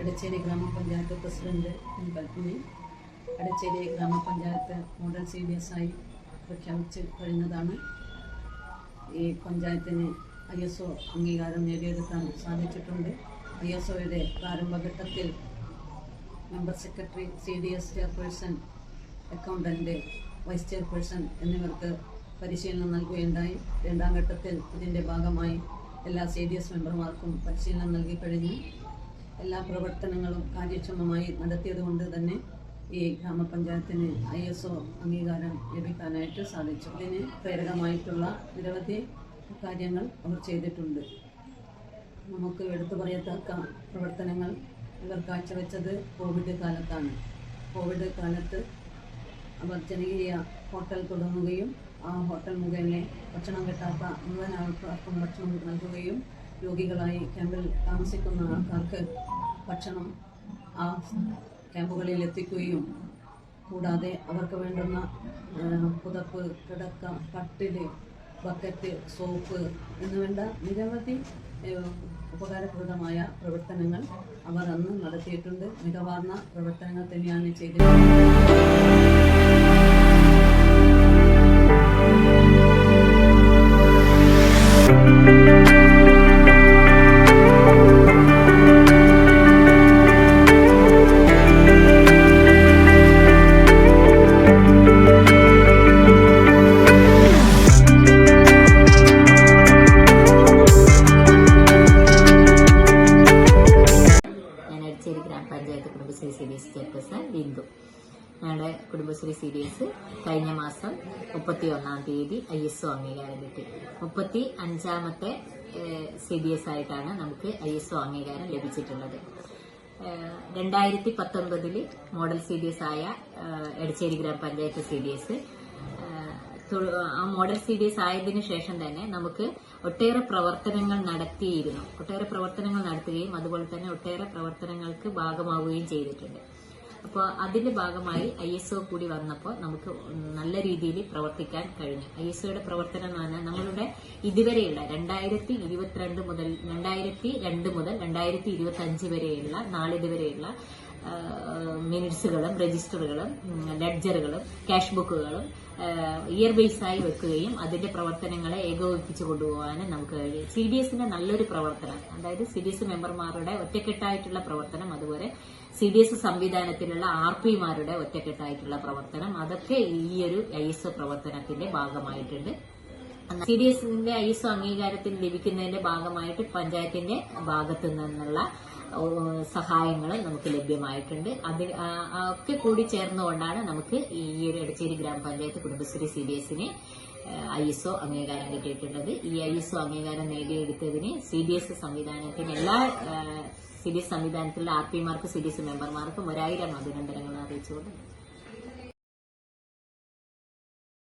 എടച്ചേരി ഗ്രാമപഞ്ചായത്ത് പ്രസിഡന്റ് കൽപ്പിനി എടച്ചേരി ഗ്രാമപഞ്ചായത്ത് model C D S ആയി പ്രഖ്യാപിച്ച് കഴിഞ്ഞതാണ്. ഈ പഞ്ചായത്തിന് ഐ എസ് ഒ അംഗീകാരം നേടിയെടുക്കാൻ സാധിച്ചിട്ടുണ്ട്. ഐ എസ് ഒയുടെ പ്രാരംഭഘട്ടത്തിൽ member secretary C D S chairperson accountant vice chairperson എന്നിവർക്ക് പരിശീലനം നൽകുകയുണ്ടായി. രണ്ടാം ഘട്ടത്തിൽ ഇതിന്റെ ഭാഗമായി എല്ലാ സി ഡി എസ് മെമ്പർമാർക്കും പരിശീലനം നൽകി കഴിഞ്ഞു. എല്ലാ പ്രവർത്തനങ്ങളും കാര്യക്ഷമമായി നടത്തിയതുകൊണ്ട് തന്നെ ഈ ഗ്രാമപഞ്ചായത്തിന് ഐ എസ് ഒ അംഗീകാരം ലഭിക്കാനായിട്ട് സാധിച്ചു. ഇതിന് പ്രേരകമായിട്ടുള്ള നിരവധി കാര്യങ്ങൾ അവർ ചെയ്തിട്ടുണ്ട്. നമുക്ക് എടുത്തു പറയത്തക്ക പ്രവർത്തനങ്ങൾ ഇവർ കാഴ്ചവെച്ചത് കോവിഡ് കാലത്താണ്. കോവിഡ് കാലത്ത് അവർ ജനകീയ ഹോട്ടൽ തുടങ്ങുകയും ഹോട്ടൽ മുഖേന ഭക്ഷണം കിട്ടാത്ത മുഴുവൻ ആൾക്കാർക്കും ഭക്ഷണം നൽകുകയും രോഗികളായി ക്യാമ്പിൽ താമസിക്കുന്ന ആൾക്കാർക്ക് ഭക്ഷണം ആ ക്യാമ്പുകളിൽ എത്തിക്കുകയും കൂടാതെ അവർക്ക് വേണ്ടുന്ന ആ, പുതപ്പ് കിടക്ക കട്ടിൽ ബക്കറ്റ് സോപ്പ് എന്നുവേണ്ട നിരവധി ഉപകാരപ്രദമായ പ്രവർത്തനങ്ങൾ അവർ അന്ന് നടത്തിയിട്ടുണ്ട്. മികവാർന്ന പ്രവർത്തനങ്ങൾ തന്നെയാണ് ചെയ്തിട്ടുള്ളത്. കുടുംബശ്രീ സി ഡി ബിന്ദു ഞങ്ങളുടെ കുടുംബശ്രീ സീരീസ് കഴിഞ്ഞ മാസം മുപ്പത്തി ഒന്നാം തീയതി ഐ എസ് ഒ അംഗീകാരം കിട്ടി മുപ്പത്തി അഞ്ചാമത്തെ സി ഡി എസ് ആയിട്ടാണ് നമുക്ക് ഐ എസ് ഒ അംഗീകാരം ലഭിച്ചിട്ടുള്ളത്. രണ്ടായിരത്തി പത്തൊൻപതിൽ മോഡൽ സി ഡി എസ് ആയ എടച്ചേരി ഗ്രാമപഞ്ചായത്ത് സി ഡി എസ് തൊഴു- ആ മോഡൽ സി ഡി എസ് ആയതിനു ശേഷം തന്നെ നമുക്ക് ഒട്ടേറെ പ്രവർത്തനങ്ങൾ നടത്തിയിരുന്നു. ഒട്ടേറെ പ്രവർത്തനങ്ങൾ നടത്തുകയും അതുപോലെ തന്നെ ഒട്ടേറെ പ്രവർത്തനങ്ങൾക്ക് ഭാഗമാവുകയും ചെയ്തിട്ടുണ്ട്. അപ്പോൾ അതിന്റെ ഭാഗമായി ഐ എസ് ഒ കൂടി വന്നപ്പോൾ നമുക്ക് നല്ല രീതിയിൽ പ്രവർത്തിക്കാൻ കഴിഞ്ഞു. ഐ എസ് ഒയുടെ പ്രവർത്തനം എന്ന് പറഞ്ഞാൽ നമ്മളുടെ ഇതുവരെയുള്ള രണ്ടായിരത്തി ഇരുപത്തിരണ്ട് മുതൽ രണ്ടായിരത്തി രണ്ട് മുതൽ രണ്ടായിരത്തി ഇരുപത്തി അഞ്ച് വരെയുള്ള നാളിതുവരെയുള്ള മിനിറ്റ്സുകളും രജിസ്റ്ററുകളും ലെഡ്ജറുകളും ക്യാഷ് ബുക്കുകളും ഇയർ ബേസ് ആയി വെക്കുകയും അതിന്റെ പ്രവർത്തനങ്ങളെ ഏകോപിപ്പിച്ചു കൊണ്ടുപോകാനും നമുക്ക് കഴിയും. സി ഡി എസിന്റെ നല്ലൊരു പ്രവർത്തനം അതായത് സി ഡി എസ് മെമ്പർമാരുടെ ഒറ്റക്കെട്ടായിട്ടുള്ള പ്രവർത്തനം അതുപോലെ സി ഡി എസ് സംവിധാനത്തിലുള്ള ആർ പിമാരുടെ ഒറ്റക്കെട്ടായിട്ടുള്ള പ്രവർത്തനം അതൊക്കെ ഈ ഒരു ഐ എസ് പ്രവർത്തനത്തിന്റെ ഭാഗമായിട്ടുണ്ട്. സി ഡി എസിന്റെ ഐ എസ് അംഗീകാരത്തിൽ ലഭിക്കുന്നതിന്റെ ഭാഗമായിട്ട് പഞ്ചായത്തിന്റെ ഭാഗത്തു നിന്നുള്ള സഹായങ്ങൾ നമുക്ക് ലഭ്യമായിട്ടുണ്ട്. അത് ആ- ആ ഒക്കെ കൂടി ചേർന്നുകൊണ്ടാണ് നമുക്ക് ഈ ഒരു എടച്ചേരി ഗ്രാമപഞ്ചായത്ത് കുടുംബശ്രീ സി ബി എസിന് ഐ എസ് ഒ അംഗീകാരം കിട്ടിയിട്ടുള്ളത്. ഈ ഐ എസ് ഒ അംഗീകാരം നേടിയെടുത്തതിന് സി ബി എസ് സംവിധാനത്തിന് എല്ലാ സി ബി എസ് സംവിധാനത്തിലുള്ള ആർ പിമാർക്കും സി ഡി എസ് മെമ്പർമാർക്കും ഒരായിരം അഭിനന്ദനങ്ങൾ അറിയിച്ചുകൊണ്ട്